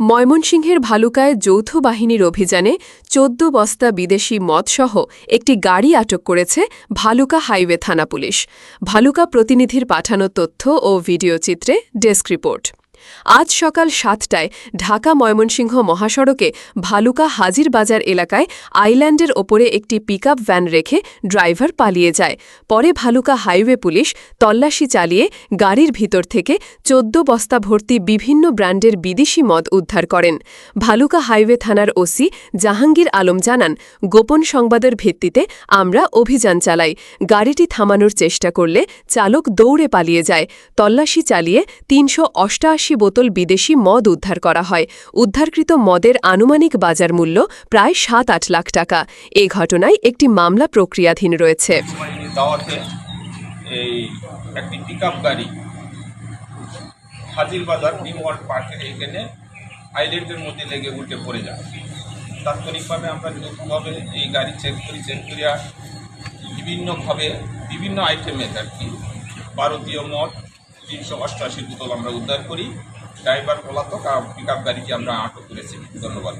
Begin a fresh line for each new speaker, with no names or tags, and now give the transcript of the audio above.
ময়মনসিংহের ভালুকায় যৌথ বাহিনীর অভিযানে চোদ্দ বস্তা বিদেশি মদসহ একটি গাড়ি আটক করেছে ভালুকা হাইওয়ে থানা পুলিশ। ভালুকা প্রতিনিধির পাঠানো তথ্য ও ভিডিও চিত্রে ডেস্ক রিপোর্ট। আজ সকাল সাতটায় ঢাকা ময়মনসিংহ মহাসড়কে ভালুকা হাজির বাজার এলাকায় আইল্যান্ডের ওপরে একটি পিকআপ ভ্যান রেখে ড্রাইভার পালিয়ে যায়। পরে ভালুকা হাইওয়ে পুলিশ তল্লাশি চালিয়ে গাড়ির ভিতর থেকে চোদ্দ বস্তা ভর্তি বিভিন্ন ব্র্যান্ডের বিদেশি মদ উদ্ধার করেন। ভালুকা হাইওয়ে থানার ওসি জাহাঙ্গীর আলম জানান, গোপন সংবাদের ভিত্তিতে আমরা অভিযান চালাই। গাড়িটি থামানোর চেষ্টা করলে চালক দৌড়ে পালিয়ে যায়। তল্লাশি চালিয়ে তিনশো অষ্টআশি বোতল বিদেশি মদ উদ্ধার করা হয়। উদ্ধারকৃত মদের আনুমানিক বাজার মূল্য প্রায় সাত আট লাখ টাকা। এ ঘটনায় একটি মামলা প্রক্রিয়াধীন রয়েছে।
তাৎক্ষণিকভাবে আমরা যৌথভাবে এই গাড়ি চেক করি চেক করিয়া বিভিন্নভাবে বিভিন্ন আইটেমের আর কি, ভারতীয় মদ তিনশো অষ্টআশি বোতল আমরা উদ্ধার করি। ড্রাইভার পলাতক পিক আপ গাড়িকে আমরা আটক করেছি। ধন্যবাদ।